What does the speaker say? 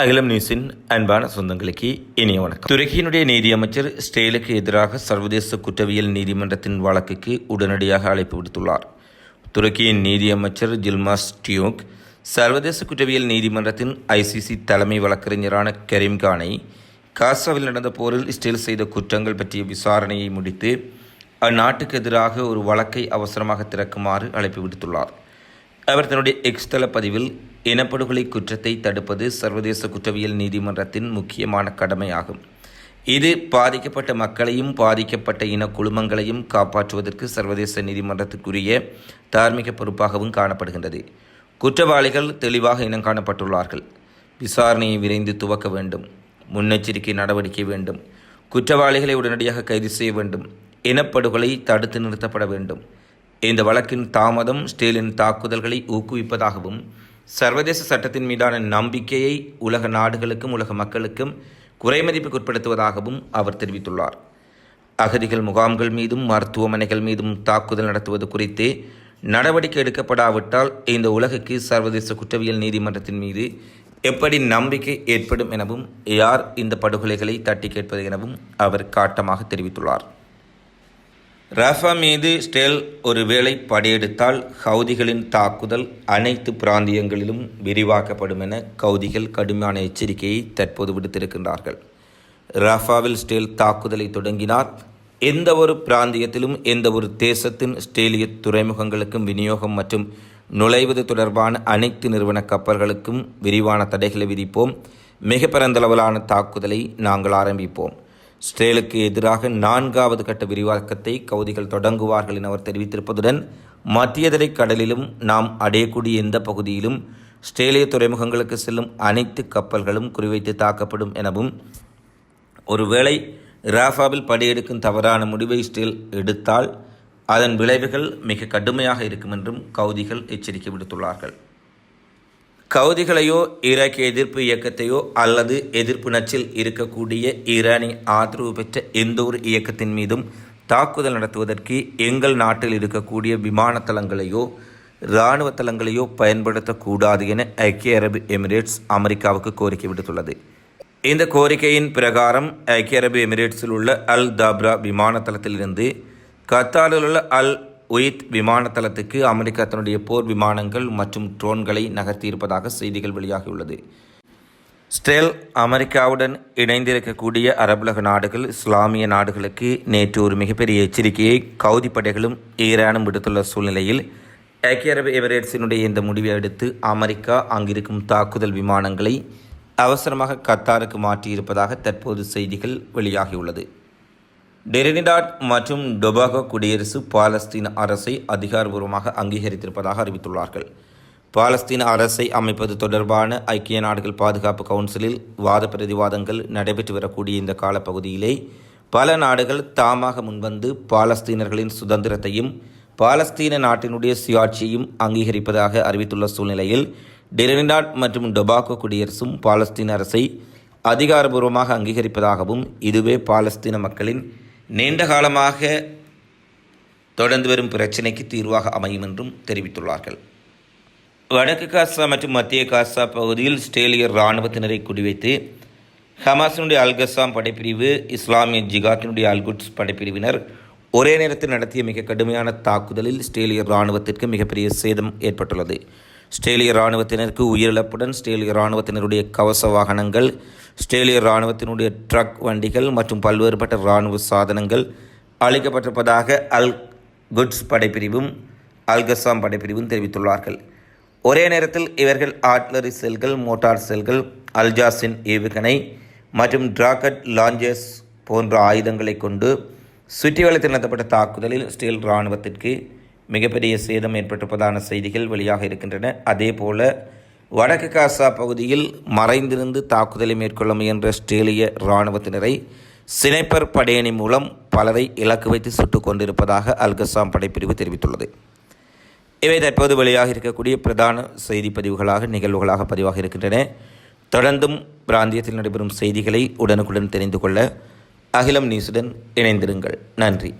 அகிலம் நியூஸின் அன்பான சொந்தங்களுக்கு இனிய வணக்கம். துருக்கியினுடைய நீதியமைச்சர் ஸ்டேலுக்கு எதிராக சர்வதேச குற்றவியல் நீதிமன்றத்தின் வழக்குக்கு உடனடியாக அழைப்பு விடுத்துள்ளார். துருக்கியின் நீதியமைச்சர் ஜில்மாஸ் டியோக் சர்வதேச குற்றவியல் நீதிமன்றத்தின் ஐசிசி தலைமை வழக்கறிஞரான கரீம்கானை காசாவில் நடந்த போரில் இஸ்ரேல் செய்த குற்றங்கள் பற்றிய விசாரணையை முடித்து அந்நாட்டுக்கு எதிராக ஒரு வழக்கை அவசரமாக திறக்குமாறு அழைப்பு விடுத்துள்ளார். அவர் தன்னுடைய எக்ஸ்தள பதிவில் இனப்படுகொலை குற்றத்தை தடுப்பது சர்வதேச குற்றவியல் நீதிமன்றத்தின் முக்கியமான கடமையாகும். இது பாதிக்கப்பட்ட மக்களையும் பாதிக்கப்பட்ட இன குழுமங்களையும் காப்பாற்றுவதற்கு சர்வதேச நீதிமன்றத்துக்குரிய தார்மீக பொறுப்பாகவும் காணப்படுகின்றது. குற்றவாளிகள் தெளிவாக இனம் காணப்பட்டுள்ளார்கள். விசாரணையை விரைந்து துவக்க வேண்டும். முன்னெச்சரிக்கை நடவடிக்கை வேண்டும். குற்றவாளிகளை உடனடியாக கைது செய்ய வேண்டும். இனப்படுகொலை தடுத்து நிறுத்தப்பட வேண்டும். இந்த வழக்கின் தாமதம் ஸ்டேலின் தாக்குதல்களை ஊக்குவிப்பதாகவும் சர்வதேச சட்டத்தின் மீதான நம்பிக்கையை உலக நாடுகளுக்கும் உலக மக்களுக்கும் குறைமதிப்புக்குட்படுத்துவதாகவும் அவர் தெரிவித்துள்ளார். அகதிகள் முகாம்கள் மீதும் மருத்துவமனைகள் மீதும் தாக்குதல் நடத்துவது குறித்து நடவடிக்கை எடுக்கப்படாவிட்டால் இந்த உலகுக்கு சர்வதேச குற்றவியல் நீதிமன்றத்தின் மீது எப்படி நம்பிக்கை ஏற்படும் எனவும் யார் இந்த படுகொலைகளை தட்டி கேட்பது எனவும் அவர் காட்டமாக தெரிவித்துள்ளார். ரஃபா மீது ஸ்டேல் ஒருவேளை படையெடுத்தால் ஹவுதிகளின் தாக்குதல் அனைத்து பிராந்தியங்களிலும் விரிவாக்கப்படும் என கவுதிகள் கடுமையான எச்சரிக்கையை தற்போது விடுத்திருக்கின்றார்கள். ரஃபாவில் ஸ்டேல் தாக்குதலை தொடங்கினார். எந்த ஒரு பிராந்தியத்திலும் எந்த ஒரு தேசத்தின் ஸ்டேலிய துறைமுகங்களுக்கும் விநியோகம் மற்றும் நுழைவது தொடர்பான அனைத்து நிறுவன கப்பல்களுக்கும் விரிவான தடைகளை விதிப்போம். மிக பரந்தளவிலான தாக்குதலை நாங்கள் ஆரம்பிப்போம். இஸ்ரேலுக்கு எதிராக நான்காவது கட்ட விரிவாக்கத்தை கவுதிகள் தொடங்குவார்கள் என அவர் தெரிவித்திருப்பதுடன் மத்தியதரை கடலிலும் நாம் அடையக்கூடிய எந்த பகுதியிலும் இஸ்ரேலிய துறைமுகங்களுக்கு செல்லும் அனைத்து கப்பல்களும் குறிவைத்து தாக்கப்படும் எனவும் ஒருவேளை ராஃபாவில் படையெடுக்கும் தவறான முடிவை ஸ்டேல் எடுத்தால் அதன் விளைவுகள் மிக கடுமையாக இருக்கும் என்றும் கவுதிகள் எச்சரிக்கை விடுத்துள்ளார்கள். கவுதிகளையோ ஈராக்கிய எதிர்ப்பு இயக்கத்தையோ அல்லது எதிர்ப்பு நச்சில் இருக்கக்கூடிய ஈரானிய ஆதரவு பெற்ற எந்த ஒரு இயக்கத்தின் மீதும் தாக்குதல் நடத்துவதற்கு எங்கள் நாட்டில் இருக்கக்கூடிய விமான தளங்களையோ இராணுவ தளங்களையோ பயன்படுத்தக்கூடாது என ஐக்கிய அரபு எமிரேட்ஸ் அமெரிக்காவுக்கு கோரிக்கை விடுத்துள்ளது. இந்த கோரிக்கையின் பிரகாரம் ஐக்கிய அரபு எமிரேட்ஸில் உள்ள அல் தாப்ரா விமான தளத்திலிருந்து கத்தாரில் உள்ள அல் உயித் விமான தளத்துக்கு அமெரிக்கா தன்னுடைய போர் விமானங்கள் மற்றும் ட்ரோன்களை நகர்த்தியிருப்பதாக செய்திகள் வெளியாகியுள்ளது. ஸ்டெல் அமெரிக்காவுடன் இணைந்திருக்கக்கூடிய அரபுலக நாடுகள் இஸ்லாமிய நாடுகளுக்கு நேற்று ஒரு மிகப்பெரிய எச்சரிக்கையை கவுதி படைகளும் ஈரானும் விடுத்துள்ள சூழ்நிலையில் ஐக்கிய அரபு எமிரேட்ஸினுடைய இந்த முடிவை அடுத்து அமெரிக்கா அங்கிருக்கும் தாக்குதல் விமானங்களை அவசரமாக கத்தாருக்கு மாற்றியிருப்பதாக தற்போது செய்திகள் வெளியாகியுள்ளது. டெரினிடாட் மற்றும் டொபாகோ குடியரசு பாலஸ்தீன அரசை அதிகாரபூர்வமாக அங்கீகரித்திருப்பதாக அறிவித்துள்ளார்கள். பாலஸ்தீன அரசை அமைப்பது தொடர்பான ஐக்கிய நாடுகள் பாதுகாப்பு கவுன்சிலில் வாத பிரதிவாதங்கள் நடைபெற்று வரக்கூடிய இந்த காலப்பகுதியிலே பல நாடுகள் தாமாக முன்வந்து பாலஸ்தீனர்களின் சுதந்திரத்தையும் பாலஸ்தீன நாட்டினுடைய சுயாட்சியையும் அங்கீகரிப்பதாக அறிவித்துள்ள சூழ்நிலையில் டெரினிடாட் மற்றும் டொபாகோ குடியரசும் பாலஸ்தீன அரசை அதிகாரபூர்வமாக அங்கீகரிப்பதாகவும் இதுவே பாலஸ்தீன மக்களின் நீண்ட காலமாக தொடர்ந்து வரும் பிரச்சினைக்கு தீர்வாக அமையும் என்றும் தெரிவித்துள்ளார்கள். வடக்கு காசா மற்றும் மத்திய காசா பகுதியில் ஸ்டேலியர் இராணுவத்தினரை குடிவைத்து ஹமாஸினுடைய அல்கசாம் படைப்பிரிவு இஸ்லாமிய ஜிகாத்தினுடைய அல்குட்ஸ் படைப்பிரிவினர் ஒரே நேரத்தில் நடத்திய மிக கடுமையான தாக்குதலில் ஸ்டேலியர் இராணுவத்திற்கு மிகப்பெரிய சேதம் ஏற்பட்டுள்ளது. ஸ்டேலிய இராணுவத்தினருக்கு உயிரிழப்புடன் ஸ்டேலிய இராணுவத்தினருடைய கவச வாகனங்கள் ஸ்டேலிய இராணுவத்தினுடைய ட்ரக் வண்டிகள் மற்றும் பல்வேறுபட்ட இராணுவ சாதனங்கள் அளிக்கப்பட்டிருப்பதாக அல் குட்ஸ் படைப்பிரிவும் அல்கசாம் படைப்பிரிவும் தெரிவித்துள்ளார்கள். ஒரே நேரத்தில் இவர்கள் ஆட்லரி செல்கள் மோட்டார் செல்கள் அல்ஜாஸின் ஏவுகணை மற்றும் டிராக்கட் லாஞ்சஸ் போன்ற ஆயுதங்களை கொண்டு சுற்றி வளைத்து நடத்தப்பட்ட தாக்குதலில் ஸ்டீல் இராணுவத்திற்கு மிகப்பெரிய சேதம் ஏற்பட்டிருப்பதான செய்திகள் வெளியாக இருக்கின்றன. அதே போல வடக்கு காசா பகுதியில் மறைந்திருந்து தாக்குதலை மேற்கொள்ள முயன்ற ஆஸ்திரேலிய இராணுவத்தினரை சினைப்பர் படையணி மூலம் பலரை இலக்கு வைத்து சுட்டுக் கொண்டிருப்பதாக அல்கசாம் படைப்பிரிவு தெரிவித்துள்ளது. இவை தற்போது வெளியாக இருக்கக்கூடிய பிரதான செய்தி பதிவுகளாக நிகழ்வுகளாக பதிவாக இருக்கின்றன. தொடர்ந்தும் பிராந்தியத்தில் நடைபெறும் செய்திகளை உடனுக்குடன் தெரிந்து கொள்ள அகிலம் நியூஸுடன் இணைந்திருங்கள். நன்றி.